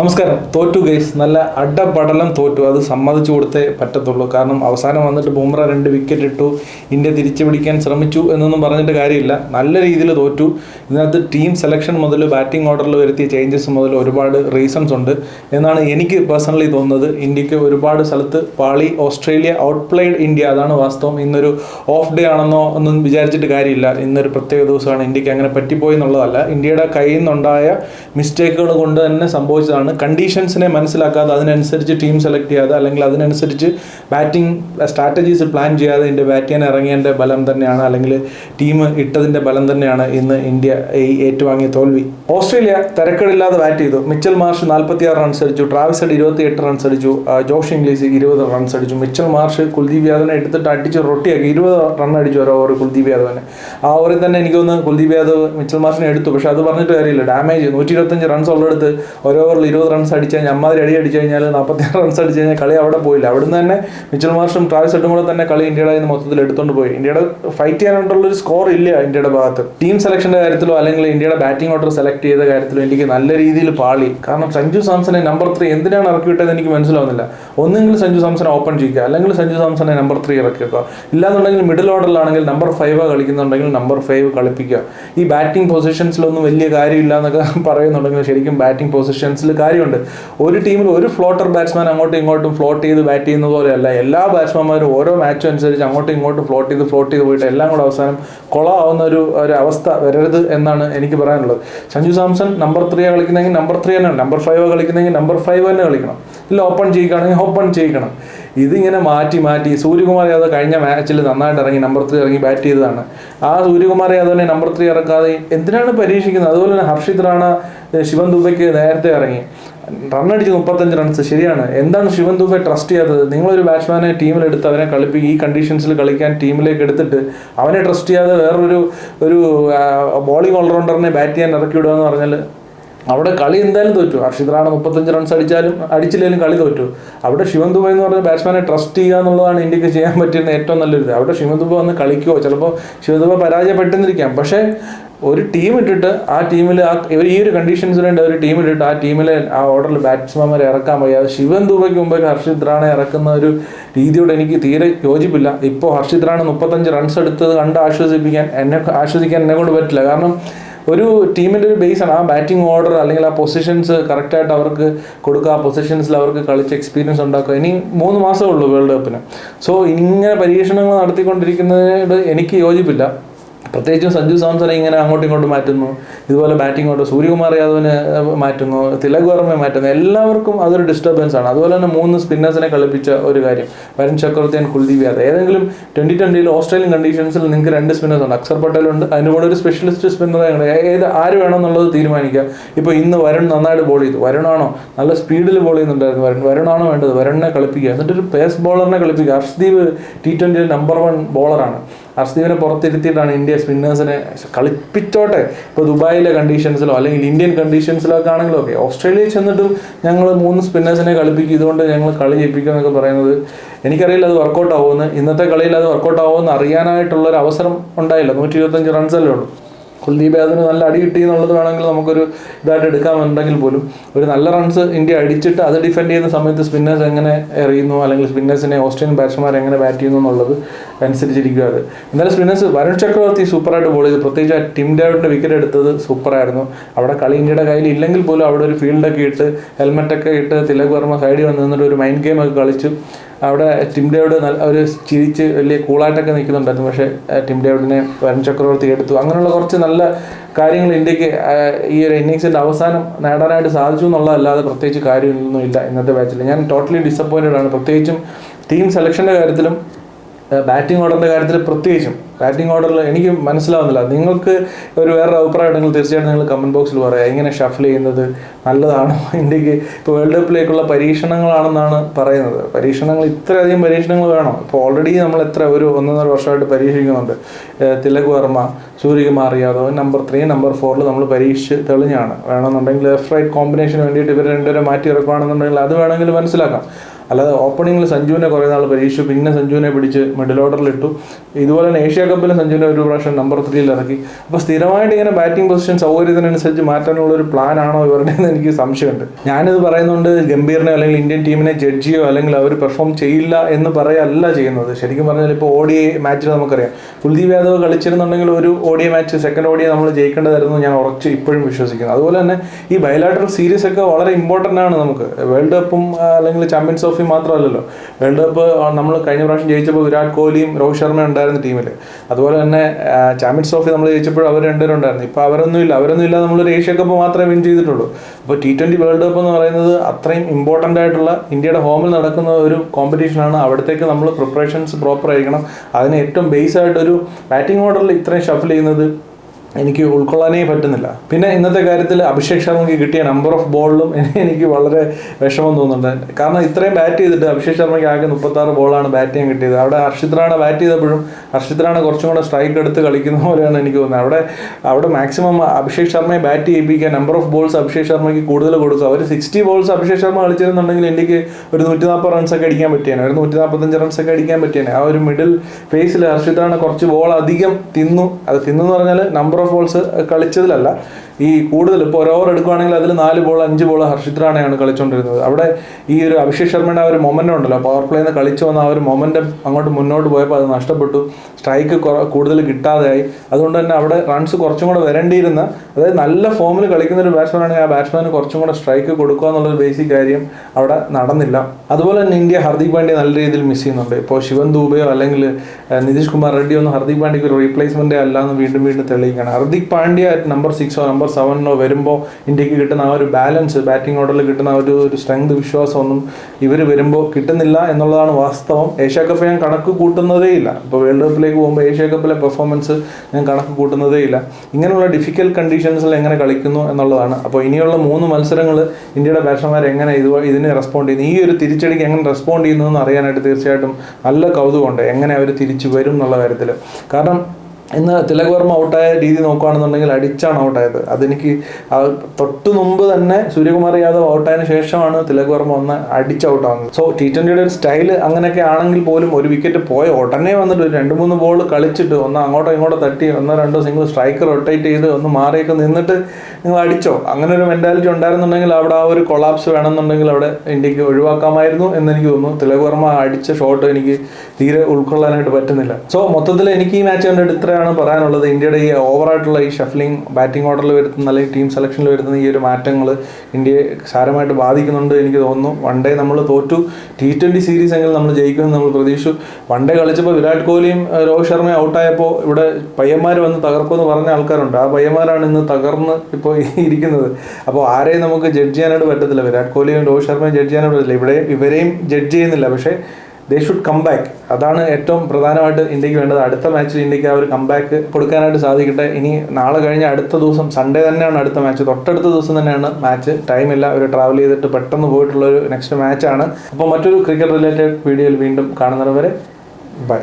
നമസ്കാരം. തോറ്റു ഗൈസ് നല്ല അഡപടലം തോറ്റു. അത് സമ്മതിച്ചു കൊടുത്തേ പറ്റത്തുള്ളൂ. കാരണം അവസാനം വന്നിട്ട് ബുംറ രണ്ട് വിക്കറ്റ് ഇട്ടു. ഇന്ത്യ തിരിച്ചു പിടിക്കാൻ ശ്രമിച്ചു എന്നൊന്നും പറഞ്ഞിട്ട് കാര്യമില്ല. നല്ല രീതിയിൽ തോറ്റു. ഇതിനകത്ത് ടീം സെലക്ഷൻ മുതൽ ബാറ്റിംഗ് ഓർഡറിൽ വരുത്തിയ ചേഞ്ചസ് മുതൽ ഒരുപാട് റീസൺസ് ഉണ്ട് എന്നാണ് എനിക്ക് പേഴ്സണലി തോന്നുന്നത്. ഇന്ത്യയ്ക്ക് ഒരുപാട് സ്ഥലത്ത് പാളി ഓസ്ട്രേലിയ ഔട്ട് പ്ലേഡ് ഇന്ത്യ അതാണ് വാസ്തവം. ഇന്നൊരു ഓഫ് ഡേ ആണെന്നോ ഒന്നും വിചാരിച്ചിട്ട് കാര്യമില്ല. ഇന്നൊരു പ്രത്യേക ദിവസമാണ് ഇന്ത്യയ്ക്ക് അങ്ങനെ പറ്റിപ്പോയി എന്നുള്ളതല്ല. ഇന്ത്യയുടെ കയ്യിൽ നിന്നുണ്ടായ മിസ്റ്റേക്കുകൾ കൊണ്ട് തന്നെ സംഭവിച്ചതാണ്. കണ്ടീഷൻസിനെ മനസ്സിലാക്കാതെ അതിനനുസരിച്ച് ടീം സെലക്ട് ചെയ്യാതെ അല്ലെങ്കിൽ അതിനനുസരിച്ച് ബാറ്റിംഗ് സ്ട്രാറ്റജീസ് പ്ലാൻ ചെയ്യാതെ ഇതിന്റെ ബാറ്റ് ചെയ്യാൻ ഇറങ്ങിയതിന്റെ ബലം തന്നെയാണ് അല്ലെങ്കിൽ ടീം ഇട്ടതിന്റെ ബലം തന്നെയാണ് ഇന്ന് ഇന്ത്യ ഈ ഏറ്റുവാങ്ങിയ തോൽവി. ഓസ്ട്രേലിയ തിരക്കടില്ലാതെ ബാറ്റ് ചെയ്തു. മിച്ചൽ മാർഷ് നാൽപ്പത്തി ആറ് റൺസ് അടിച്ചു. ട്രാവിസ് ഹെഡ് ഇരുപത്തി എട്ട് റൺസ് അടിച്ചു ജോഷ് ഇംഗ്ലീസ് ഇരുപത് റൺസ് അടിച്ചു. മിച്ചൽ മാർഷ് കുൽദീപ് യാദവിനെ എടുത്തിട്ട് അടിച്ച് റൊട്ടിയാക്കി ഇരുപത് റൺ അടിച്ചു ഒരു ഓവർ കുൽദീപ് യാദവിനെ. ആ ഓവറിൽ തന്നെ എനിക്ക് തോന്നുന്നു കുൽദീപ് യാദവ് മിച്ചൽ മാർഷിനെ എടുത്തു. പക്ഷെ അത് പറഞ്ഞിട്ട് കാര്യമില്ല. ഡാമേജ് നൂറ്റി ഇരുപത്തഞ്ച് റൺസ് ഉള്ളെടുത്ത് ഒരു ഓവറിൽ ഇരുപത് റൺസ് അടിച്ച് കഴിഞ്ഞാൽ അമ്മാതിരി അടി അടിച്ചു കഴിഞ്ഞാൽ നാൽപ്പത്തി ആറ് റൺസ് അടിച്ചു കഴിഞ്ഞാൽ കളി അവിടെ പോയില്ല. അവിടുന്ന് തന്നെ മിച്ചൽ മാർഷും ട്രാവിസ് കൂടെ തന്നെ കളി ഇന്ത്യയുടെ ഇന്ന് മൊത്തത്തിൽ എടുത്തുകൊണ്ട് പോയി. ഇന്ത്യയുടെ ഫൈറ്റ് ചെയ്യാനായിട്ടുള്ള ഒരു സ്കോർ ഇല്ല ഇന്ത്യയുടെ ഭാഗത്ത്. ടീം സെലക്ഷന്റെ കാര്യത്തിലോ അല്ലെങ്കിൽ ഇന്ത്യയുടെ ബാറ്റിംഗ് ഓർഡർ സെലക്ട് ചെയ്ത കാര്യത്തിലോ എനിക്ക് നല്ല രീതിയിൽ പാളി. കാരണം സഞ്ജു സാംസനെ നമ്പർ ത്രീ എന്തിനാണ് ഇറക്കി വിട്ടത് എനിക്ക് മനസ്സിലാവുന്നില്ല. ഒന്നെങ്കിൽ സഞ്ജു സാംസനെ ഓപ്പൺ ചെയ്യുക അല്ലെങ്കിൽ സഞ്ജു സാംസനെ നമ്പർ ത്രീ ഇറക്കി വെക്കുക. ഇല്ലാന്നുണ്ടെങ്കിൽ മിഡിൽ ഓർഡറിലാണെങ്കിൽ നമ്പർ ഫൈവ് കളിക്കുന്നുണ്ടെങ്കിൽ നമ്പർ ഫൈവ് കളിപ്പിക്കുക. ഈ ബാറ്റിംഗ് പൊസിഷൻസിലൊന്നും വലിയ കാര്യമില്ല എന്നൊക്കെ പറയുന്നുണ്ടെങ്കിൽ ശരിക്കും ബാറ്റിംഗ് പൊസിഷൻസിൽ കാര്യമുണ്ട്. ഒരു ടീമിൽ ഒരു ഫ്ലോട്ടർ ബാറ്റ്സ്മാൻ അങ്ങോട്ടും ഇങ്ങോട്ടും ഫ്ലോട്ട് ചെയ്ത് ബാറ്റ് ചെയ്യുന്ന പോലെയല്ല. എല്ലാ ബാറ്റ്സ്മാൻമാരും ഓരോ മാച്ചും അനുസരിച്ച് അങ്ങോട്ടും ഇങ്ങോട്ടും ഫ്ലോട്ട് ചെയ്ത് ഫ്ലോട്ട് ചെയ്ത് പോയിട്ട് എല്ലാം കൂടെ അവസാനം കൊളാവുന്ന ഒരു ഒരു അവസ്ഥ വരരുത് എന്നാണ് എനിക്ക് പറയാനുള്ളത്. സഞ്ജു സാംസൺ നമ്പർ ത്രീ കളിക്കുന്നെങ്കിൽ നമ്പർ ത്രീ തന്നെ നമ്പർ ഫൈവ് കളിക്കുന്നെങ്കിൽ നമ്പർ ഫൈവ് തന്നെ കളിക്കണം. ഇല്ല ഓപ്പൺ ചെയ്യിക്കുകയാണെങ്കിൽ ഓപ്പൺ ചെയ്യിക്കണം ഇതിങ്ങനെ മാറ്റി മാറ്റി സൂര്യകുമാർ യാദവ് കഴിഞ്ഞ മാച്ചിൽ നന്നായിട്ട് ഇറങ്ങി നമ്പർ ത്രീ ഇറങ്ങി ബാറ്റ് ചെയ്തതാണ്. ആ സൂര്യകുമാർ യാദവിനെ നമ്പർ ത്രീ ഇറക്കാതെ എന്തിനാണ് പരീക്ഷിക്കുന്നത്? അതുപോലെ തന്നെ ഹർഷിത് റാണ ശിവൻ ദുബയ്ക്ക് നേരത്തെ ഇറങ്ങി. റണ്ണടിച്ച് മുപ്പത്തഞ്ച് റൺസ് ശരിയാണ്. എന്താണ് ശിവൻ ദുബെ ട്രസ്റ്റ് ചെയ്യാത്തത്? നിങ്ങളൊരു ബാറ്റ്സ്മാനെ ടീമിലെടുത്ത് അവനെ കളിപ്പി ഈ കണ്ടീഷൻസിൽ കളിക്കാൻ ടീമിലേക്ക് എടുത്തിട്ട് അവനെ ട്രസ്റ്റ് ചെയ്യാതെ വേറൊരു ഒരു ബോളിംഗ് ഓൾറൗണ്ടറിനെ ബാറ്റ് ചെയ്യാൻ ഇറക്കി വിടുക എന്ന് പറഞ്ഞാൽ അവിടെ കളി എന്തായാലും തോറ്റു. ഹർഷിത് റാണ മുപ്പത്തഞ്ച് റൺസ് അടിച്ചാലും അടിച്ചില്ലെങ്കിലും കളി തോറ്റു. അവിടെ ശിവൻ എന്ന് പറഞ്ഞ ബാറ്റ്സ്മാനെ ട്രസ്റ്റ് ചെയ്യുക എന്നുള്ളതാണ് ഇന്ത്യയ്ക്ക് ചെയ്യാൻ പറ്റുന്ന ഏറ്റവും നല്ലൊരു ഇത്. അവിടെ ശിവൻ ദുബൈ വന്ന് കളിക്കുമോ ചിലപ്പോൾ ശിവൻ ദുബൈ പരാജയപ്പെട്ടിരിക്കാം. പക്ഷേ ഒരു ടീം ഇട്ടിട്ട് ആ ടീമിൽ ആ ഈ ഒരു കണ്ടീഷൻസ് വേണ്ട ഒരു ടീം ഇട്ടിട്ട് ആ ടീമിലെ ആ ഓർഡറിൽ ബാറ്റ്സ്മാൻമാരെ ഇറക്കാൻ വയ്യാതെ ശിവൻ ദുബൈക്ക് മുമ്പേ ഹർഷിത് റാണെ ഇറക്കുന്ന ഒരു രീതിയോട് എനിക്ക് തീരെ യോജിപ്പില്ല. ഇപ്പോൾ ഹർഷിത് റാണ മുപ്പത്തഞ്ച് റൺസ് എടുത്തത് കണ്ട് ആശ്വസിപ്പിക്കാൻ എന്നെ ആശ്വസിക്കാൻ എന്നെ കൊണ്ട് പറ്റില്ല. കാരണം ഒരു ടീമിന്റെ ഒരു ബേസാണ് ആ ബാറ്റിംഗ് ഓർഡർ അല്ലെങ്കിൽ ആ പൊസിഷൻസ് കറക്റ്റായിട്ട് അവർക്ക് കൊടുക്കുക ആ പൊസിഷൻസിൽ അവർക്ക് കളിച്ച് എക്സ്പീരിയൻസ് ഉണ്ടാക്കുക. ഇനി മൂന്ന് മാസമേ ഉള്ളൂ വേൾഡ് കപ്പിന് സോ ഇങ്ങനെ പരീക്ഷണങ്ങൾ നടത്തിക്കൊണ്ടിരിക്കുന്നതിനോട് എനിക്ക് യോജിപ്പില്ല. പ്രത്യേകിച്ചും സഞ്ജു സാംസൺ ഇങ്ങനെ അങ്ങോട്ടും ഇങ്ങോട്ടും മാറ്റുന്നു. ഇതുപോലെ ബാറ്റിംഗ് കൊണ്ട് സൂര്യകുമാർ യാദവിനെ മാറ്റുന്നു. തിലക് വർമ്മയെ മാറ്റുന്നു. എല്ലാവർക്കും അതൊരു ഡിസ്റ്റർബൻസ് ആണ്. അതുപോലെ തന്നെ മൂന്ന് സ്പിന്നേഴ്സിനെ കളിപ്പിച്ച ഒരു കാര്യം. വരുൺ ചക്രവർത്തി ആൻഡ് കുൽദീപ് യാദവ്. ഏതെങ്കിലും ട്വന്റി ട്വന്റിയിൽ ഓസ്ട്രേലിയൻ കണ്ടീഷൻസിൽ നിങ്ങൾക്ക് രണ്ട് സ്പിന്നേഴ്സ് ഉണ്ട്. അക്സർ പട്ടേൽ ഉണ്ട്. കൂടെ ഒരു സ്പെഷ്യലിസ്റ്റ് സ്പിന്നർ ഏത് ആര് വേണം എന്നുള്ളത് തീരുമാനിക്കുക. ഇപ്പോൾ ഇന്ന് വരുൺ നന്നായിട്ട് ബോൾ ചെയ്തു. വരുണാണോ? നല്ല സ്പീഡിൽ ബോൾ ചെയ്യുന്നുണ്ടായിരുന്നു വരുൺ. വരുണാണോ വേണ്ടത്? വരുണിനെ കളിപ്പിക്കുക. എന്നിട്ടൊരു പേസ് ബോളറിനെ കളിപ്പിക്കുക. ഹർഷ്ദീപ് ടി ട്വന്റിയിൽ നമ്പർ വൺ ബോളറാണ് ഹർഷ്ദീപിനെ പുറത്തിരുത്തിയിട്ടാണ് ഇന്ത്യ സ്പിന്നേഴ്സിനെ കളിപ്പിച്ചോട്ടെ. ഇപ്പോൾ ദുബായിലെ കണ്ടീഷൻസിലോ അല്ലെങ്കിൽ ഇന്ത്യൻ കണ്ടീഷൻസിലോ ഒക്കെ ആണെങ്കിലും ഒക്കെ ഓസ്ട്രേലിയയിൽ ചെന്നിട്ടും ഞങ്ങൾ മൂന്ന് സ്പിന്നേഴ്സിനെ കളിപ്പിക്കും. ഇതുകൊണ്ട് ഞങ്ങൾ കളി ജയിപ്പിക്കുക എന്നൊക്കെ പറയുന്നത് എനിക്കറിയില്ല അത് വർക്കൗട്ട് ആവുമെന്ന്. ഇന്നത്തെ കളിയിൽ അത് വർക്കൗട്ട് ആവുമെന്ന് അറിയാനായിട്ടുള്ള ഒരു അവസരം ഉണ്ടായില്ല. നൂറ്റി ഇരുപത്തഞ്ച് റൺസല്ലേ ഉള്ളൂ. കുൽദീപ് യാദവിന് നല്ല അടി കിട്ടി എന്നുള്ളത് വേണമെങ്കിൽ നമുക്കൊരു ഇതായിട്ട് എടുക്കാമെന്നുണ്ടെങ്കിൽ പോലും ഒരു നല്ല റൺസ് ഇന്ത്യ അടിച്ചിട്ട് അത് ഡിഫെൻഡ് ചെയ്യുന്ന സമയത്ത് സ്പിന്നേഴ്സ് എങ്ങനെ എറിയുന്നു? അല്ലെങ്കിൽ സ്പിന്നേഴ്സിനെ ഓസ്ട്രേലിയൻ ബാറ്റ്സ്മാർ എങ്ങനെ ബാറ്റ് ചെയ്യുന്നു എന്നുള്ളത് അനുസരിച്ചിരിക്കുക അത്. എന്നാലും സ്പിന്നേഴ്സ് വരുൺ ചക്രവർത്തി സൂപ്പറായിട്ട് ബോൾ ചെയ്തു. പ്രത്യേകിച്ച് ആ ടിം ഡേവിഡിന്റെ വിക്കറ്റ് എടുത്തത് സൂപ്പറായിരുന്നു. അവിടെ കളി ഇന്ത്യയുടെ കയ്യിൽ ഇല്ലെങ്കിൽ പോലും അവിടെ ഒരു ഫീൽഡൊക്കെ ഇട്ട് ഹെൽമെറ്റൊക്കെ ഇട്ട് തിലക് വർമ്മ സൈഡിൽ വന്ന് നിന്നിട്ട് ഒരു മൈൻഡ് ഗെയിമൊക്കെ കളിച്ചു. അവിടെ ടിം ഡേവിഡ് നല്ല ഒരു ചിരിച്ച് വലിയ കൂളായിട്ടൊക്കെ നിൽക്കുന്നുണ്ടായിരുന്നു. പക്ഷേ ടിം ഡേവിഡിനെ വരുൺ ചക്രവർത്തി എടുത്തു. അങ്ങനെയുള്ള കുറച്ച് നല്ല കാര്യങ്ങൾ ഇന്ത്യയ്ക്ക് ഈ ഒരു ഇന്നിങ്സിന്റെ അവസാനം നേടാനായിട്ട് സാധിച്ചു എന്നുള്ളതല്ലാതെ പ്രത്യേകിച്ച് കാര്യമൊന്നും ഇല്ല ഇന്നത്തെ മാച്ചിൽ ഞാൻ ടോട്ടലി ഡിസപ്പോയിന്റഡ് ആണ്. പ്രത്യേകിച്ചും ടീം സെലക്ഷന്റെ കാര്യത്തിലും ബാറ്റിംഗ് ഓർഡറിന്റെ കാര്യത്തിൽ പ്രത്യേകിച്ചും. ബാറ്റിംഗ് ഓർഡറിൽ എനിക്ക് മനസ്സിലാവുന്നില്ല. നിങ്ങൾക്ക് ഒരു വേറൊരു അഭിപ്രായം ഉണ്ടെങ്കിൽ തീർച്ചയായിട്ടും നിങ്ങൾ കമന്റ് ബോക്സിൽ പറയാം. ഇങ്ങനെ ഷഫിൾ ചെയ്യുന്നത്? നല്ലതാണോ? ഇന്ത്യയ്ക്ക് ഇപ്പോൾ വേൾഡ് കപ്പിലേക്കുള്ള പരീക്ഷണങ്ങളാണെന്നാണ് പറയുന്നത്. പരീക്ഷണങ്ങൾ ഇത്രയധികം പരീക്ഷണങ്ങൾ വേണം. ഇപ്പോൾ ഓൾറെഡി നമ്മൾ എത്ര ഒരു ഒന്നൊന്നര വർഷമായിട്ട് പരീക്ഷിക്കുന്നുണ്ട്. Tilak Varma Suryakumar Yadav number three number ഫോറിൽ നമ്മൾ പരീക്ഷിച്ച് തെളിഞ്ഞാണ്. വേണമെന്നുണ്ടെങ്കിൽ ലെഫ്റ്റ് റൈറ്റ് കോമ്പിനേഷന് വേണ്ടിയിട്ട് ഇവർ രണ്ടുപേരെ മാറ്റി ഇറക്കുകയാണെന്നുണ്ടെങ്കിൽ അത് വേണമെങ്കിൽ മനസ്സിലാക്കാം. അല്ലാതെ ഓപ്പണിങ്ങിൽ സഞ്ജുവിനെ കുറേ നാൾ പരീക്ഷിച്ചു പിന്നെ സഞ്ജുവിനെ പിടിച്ച് മിഡിൽ ഓർഡറിൽ ഇട്ടു. ഇതുപോലെ തന്നെ ഏഷ്യ കപ്പിൽ സഞ്ജുവിനെ ഒരു പ്രാവശ്യം നമ്പർ ത്രീയിൽ ഇറക്കി. അപ്പോൾ സ്ഥിരമായിട്ട് ഇങ്ങനെ ബാറ്റിംഗ് പൊസിഷൻ സൗകര്യത്തിനനുസരിച്ച് മാറ്റാനുള്ള ഒരു പ്ലാൻ ആണോ ഇവരുടെ എനിക്ക് സംശയമുണ്ട്. ഞാനിത് പറയുന്നുണ്ട് ഗംഭീറിനെ അല്ലെങ്കിൽ ഇന്ത്യൻ ടീമിനെ ജഡ്ജിയോ അല്ലെങ്കിൽ അവർ പെർഫോം ചെയ്യില്ല എന്ന് പറയല്ല ചെയ്യുന്നത്. ശരിക്കും പറഞ്ഞാൽ ഇപ്പോൾ ഓ ഡി മാച്ചിൽ നമുക്കറിയാം. കുൽദീപ് യാദവ് കളിച്ചിരുന്നുണ്ടെങ്കിൽ ഒരു ഓ മാച്ച് സെക്കൻഡ് ഓ നമ്മൾ ജയിക്കേണ്ടതായിരുന്നു ഞാൻ ഉറച്ച് ഇപ്പോഴും വിശ്വസിക്കുന്നു. അതുപോലെ തന്നെ ഈ ബയലാട്ടർ സീരീസ് ഒക്കെ വളരെ ഇമ്പോർട്ടന്റ് ആണ് നമുക്ക്. വേൾഡ് കപ്പും അല്ലെങ്കിൽ ചാമ്പ്യൻസ് ട്രോഫി മാത്രമല്ലല്ലോ. വേൾഡ് കപ്പ് നമ്മൾ കഴിഞ്ഞ പ്രാവശ്യം ജയിച്ചപ്പോൾ വിരാട് കോഹ്ലിയും രോഹിത് ശർമ്മ ഉണ്ടായിരുന്ന ടീമിൽ അതുപോലെ തന്നെ ചാമ്പ്യൻസ് ട്രോഫി നമ്മൾ ജയിച്ചപ്പോൾ അവർ രണ്ടുപേരും ഉണ്ടായിരുന്നു ഇപ്പോൾ അവരൊന്നും ഇല്ല. അവരൊന്നും ഇല്ല നമ്മളൊരു ഏഷ്യ കപ്പ് മാത്രമേ വിൻ ചെയ്തിട്ടുള്ളൂ. അപ്പോൾ ടി ട്വന്റി വേൾഡ് കപ്പ് എന്ന് പറയുന്നത് അത്രയും ഇമ്പോർട്ടന്റ് ആയിട്ടുള്ള ഇന്ത്യയുടെ ഹോമിൽ നടക്കുന്ന ഒരു കോമ്പറ്റീഷനാണ്. അവിടത്തേക്ക് നമ്മൾ പ്രിപ്പറേഷൻസ് പ്രോപ്പർ ആയിരിക്കണം. അതിന് ഏറ്റവും ബേസ് ആയിട്ടൊരു ബാറ്റിംഗ് ഓർഡറിൽ ഇത്രയും ഷഫിൽ ചെയ്യുന്നത് എനിക്ക് ഉൾക്കൊള്ളാനേ പറ്റുന്നില്ല. പിന്നെ ഇന്നത്തെ കാര്യത്തിൽ അഭിഷേക് ശർമ്മയ്ക്ക് കിട്ടിയ നമ്പർ ഓഫ് ബോളിലും എനിക്ക് വളരെ വിഷമം തോന്നുന്നുണ്ട്. കാരണം ഇത്രയും ബാറ്റ് ചെയ്തിട്ട് അഭിഷേക് ശർമ്മയ്ക്ക് ആകെ മുപ്പത്താറ് ബോളാണ് ബാറ്റ് ചെയ്യാൻ കിട്ടിയത്. അവിടെ ഹർഷിത് റാണ ബാറ്റ് ചെയ്തപ്പോഴും ഹർഷിത് റാണ കുറച്ചും കൂടെ സ്ട്രൈക്ക് എടുത്ത് കളിക്കുന്ന പോലെയാണ് എനിക്ക് തോന്നുന്നത്. അവിടെ അവിടെ മാക്സിമം അഭിഷേക് ശർമ്മയെ ബാറ്റ് ചെയ്യിപ്പിക്കാൻ നമ്പർ ഓഫ് ബോൾസ് അഭിഷേക് ശർമ്മയ്ക്ക് കൂടുതൽ കൊടുക്കുക അവർ സിക്സ്റ്റി ബോൾസ് അഭിഷേക് ശർമ്മ കളിച്ചിരുന്നുണ്ടെങ്കിൽ എനിക്ക് ഒരു നൂറ്റി നാൽപ്പത് റൺസ് ഒക്കെ അടിക്കാൻ പറ്റിയാണ് ഒരു നൂറ്റി നാൽപ്പത്തഞ്ച് റൺസ് ഒക്കെ അടിക്കാൻ പറ്റിയാണ് ആ ഒരു മിഡിൽ ഫേസിൽ ഹർഷിത് റാണ കുറച്ച് ബോൾ അധികം തിന്നു. അത് തിന്നു എന്ന് പറഞ്ഞാൽ നമ്പർ ഓഫ് ബോൾസ് കളിച്ചതിലല്ല. ഈ കൂടുതൽ ഇപ്പോൾ ഒരു ഓവർ എടുക്കുകയാണെങ്കിൽ അതിൽ നാല് ബോൾ അഞ്ച് ബോൾ ഹർഷിത് റാണയാണ് കളിച്ചുകൊണ്ടിരുന്നത് അവിടെ ഈ ഒരു അഭിഷേക് ശർമ്മയുടെ ആ ഒരു മൊമെന്റ് ഉണ്ടല്ലോ. പവർ പ്ലേയിൽ നിന്ന് കളിച്ചു വന്ന ആ ഒരു മൊമെന്റ് അങ്ങോട്ട് മുന്നോട്ട് പോയപ്പോൾ അത് നഷ്ടപ്പെട്ടു. സ്ട്രൈക്ക് കൂടുതൽ കിട്ടാതെയായി. അതുകൊണ്ട് തന്നെ അവിടെ റൺസ് കുറച്ചും കൂടെ വരേണ്ടിയിരുന്ന. അതായത് നല്ല ഫോമിൽ കളിക്കുന്ന ഒരു ബാറ്റ്സ്മാൻ ആണെങ്കിൽ ആ ബാറ്റ്സ്മാന് കുറച്ചും കൂടെ സ്ട്രൈക്ക് കൊടുക്കുക എന്നുള്ളൊരു ബേസിക് കാര്യം അവിടെ നടന്നില്ല. അതുപോലെ തന്നെ ഇന്ത്യ ഹർദിക് പാണ്ഡ്യ നല്ല രീതിയിൽ മിസ് ചെയ്യുന്നുണ്ട്. ഇപ്പോൾ ശിവൻ ദൂബയോ അല്ലെങ്കിൽ നിതീഷ് കുമാർ റെഡ്ഡിയോ ഒന്നും ഹർദിക് പാണ്ഡ്യക്ക് ഒരു റീപ്ലേസ്മെന്റ് അല്ല എന്ന് വീണ്ടും വീണ്ടും തെളിയിക്കുകയാണ്. ഹർദിക് പാണ്ഡ്യ നമ്പർ സിക്സോ നമ്പർ സെവനോ വരുമ്പോൾ ഇന്ത്യയ്ക്ക് കിട്ടുന്ന ആ ഒരു ബാലൻസ് ബാറ്റിംഗ് ഓർഡറിൽ കിട്ടുന്ന ആ ഒരു ഒരു സ്ട്രെങ്ത് വിശ്വാസമൊന്നും ഇവർ വരുമ്പോൾ കിട്ടുന്നില്ല എന്നുള്ളതാണ് വാസ്തവം. ഏഷ്യ കപ്പ് ഞാൻ കണക്ക് കൂട്ടുന്നതേ ഇല്ല. ഇപ്പോൾ വേൾഡ് കപ്പിലേക്ക് പോകുമ്പോൾ ഏഷ്യ കപ്പിലെ പെർഫോമൻസ് ഞാൻ കണക്ക് കൂട്ടുന്നതേ ഇല്ല. ഇങ്ങനെയുള്ള ഡിഫിക്കൽ കണ്ടീഷൻസിൽ എങ്ങനെ കളിക്കുന്നു എന്നുള്ളതാണ്. അപ്പോൾ ഇനിയുള്ള മൂന്ന് മത്സരങ്ങൾ ഇന്ത്യയുടെ ബാറ്റ്സ്മാൻമാർ എങ്ങനെ ഇത് ഇതിനെ റെസ്പോണ്ട് ചെയ്യുന്നു? ഈ ഒരു തിരിച്ചടിക്ക് എങ്ങനെ റെസ്പോണ്ട് ചെയ്യുന്നു എന്ന് അറിയാനായിട്ട് തീർച്ചയായിട്ടും നല്ല കൗതുകമുണ്ട്. എങ്ങനെ അവർ തിരിച്ചു വരും എന്നുള്ള കാര്യത്തിൽ കാരണം ഇന്ന് തിലക് വർമ്മ ഔട്ടായ രീതി നോക്കുകയാണെന്നുണ്ടെങ്കിൽ അടിച്ചാണ് ഔട്ടായത് അതെനിക്ക് തൊട്ട് മുമ്പ് തന്നെ സൂര്യകുമാർ യാദവ് ഔട്ടായതിനു ശേഷമാണ് തിലക് വർമ്മ ഒന്ന് അടിച്ച് ഔട്ടാകുന്നത് സോ ടി ട്വന്റിയുടെ ഒരു സ്റ്റൈൽ അങ്ങനെയൊക്കെ ആണെങ്കിൽ പോലും ഒരു വിക്കറ്റ് പോയ ഉടനെ വന്നിട്ട് രണ്ട് മൂന്ന് ബോൾ കളിച്ചിട്ട് ഒന്ന് അങ്ങോട്ടോ ഇങ്ങോട്ടോ തട്ടി ഒന്നോ രണ്ടോ സിംഗിൾ സ്ട്രൈക്ക് റൊട്ടേറ്റ് ചെയ്ത് ഒന്ന് മാറിയൊക്കെ നിന്നിട്ട് നിങ്ങൾ അടിച്ചോ? അങ്ങനെ ഒരു മെന്റാലിറ്റി ഉണ്ടായിരുന്നുണ്ടെങ്കിൽ അവിടെ ആ ഒരു കൊളാപ്സ് വേണമെന്നുണ്ടെങ്കിൽ അവിടെ ഇന്ത്യയ്ക്ക് ഒഴിവാക്കാമായിരുന്നു എന്ന് എനിക്ക് തോന്നുന്നു. തിലക് വർമ്മ അടിച്ച ഷോട്ട് എനിക്ക് തീരെ ഉൾക്കൊള്ളാനായിട്ട് പറ്റുന്നില്ല. സോ മൊത്തത്തിൽ എനിക്ക് ഈ മാച്ച് കണ്ടിട്ട് ഇത്രയാണ് പറയാനുള്ളത്. ഇന്ത്യയുടെ ഈ ഓവറായിട്ടുള്ള ഈ ഷഫ്ലിംഗ് ബാറ്റിംഗ് ഓർഡറിൽ വരുത്തുന്ന അല്ലെങ്കിൽ ടീം സെലക്ഷനിൽ വരുത്തുന്ന ഈ ഒരു മാറ്റങ്ങൾ ഇന്ത്യയെ സാരമായിട്ട് ബാധിക്കുന്നുണ്ട് എനിക്ക് തോന്നുന്നു. വൺ ഡേ നമ്മൾ തോറ്റു. ടി ട്വന്റി സീരീസ് എങ്കിലും നമ്മൾ ജയിക്കുമെന്ന് നമ്മൾ പ്രതീക്ഷിച്ചു. വൺ ഡേ കളിച്ചപ്പോൾ വിരാട് കോഹ്ലിയും രോഹിത് ശർമ്മയും ഔട്ടായപ്പോൾ ഇവിടെ പയ്യന്മാർ വന്ന് തകർക്കുമെന്ന് പറഞ്ഞ ആൾക്കാരുണ്ട്. ആ പയ്യന്മാരാണ് ഇന്ന് തകർന്ന് ഇപ്പോൾ ഇരിക്കുന്നത്. അപ്പോൾ ആരെയും നമുക്ക് ജഡ്ജ് ചെയ്യാനായിട്ട് പറ്റത്തില്ല. വിരാട് കോഹ്ലിയും രോഹിത് ശർമ്മയും ജഡ്ജ് ചെയ്യാനായിട്ട് പറ്റത്തില്ല. ഇവിടെ ഇവരെയും ജഡ്ജ് ചെയ്യുന്നില്ല. പക്ഷേ ദേ ഷുഡ് കം ബാക്ക് അതാണ് ഏറ്റവും പ്രധാനമായിട്ട് ഇന്ത്യയ്ക്ക് വേണ്ടത്. അടുത്ത മാച്ചിൽ ഇന്ത്യയ്ക്ക് ആ ഒരു കം ബാക്ക് കൊടുക്കാനായിട്ട് സാധിക്കട്ടെ. ഇനി നാളെ കഴിഞ്ഞ അടുത്ത ദിവസം സൺഡേ തന്നെയാണ് അടുത്ത മാച്ച് തൊട്ടടുത്ത ദിവസം തന്നെയാണ് മാച്ച് ടൈമില്ല ഒരു ട്രാവൽ ചെയ്തിട്ട് പെട്ടെന്ന് പോയിട്ടുള്ള ഒരു നെക്സ്റ്റ് മാച്ചാണ് അപ്പോൾ മറ്റൊരു ക്രിക്കറ്റ് റിലേറ്റഡ് വീഡിയോയിൽ വീണ്ടും കാണുന്നവരെ ബൈ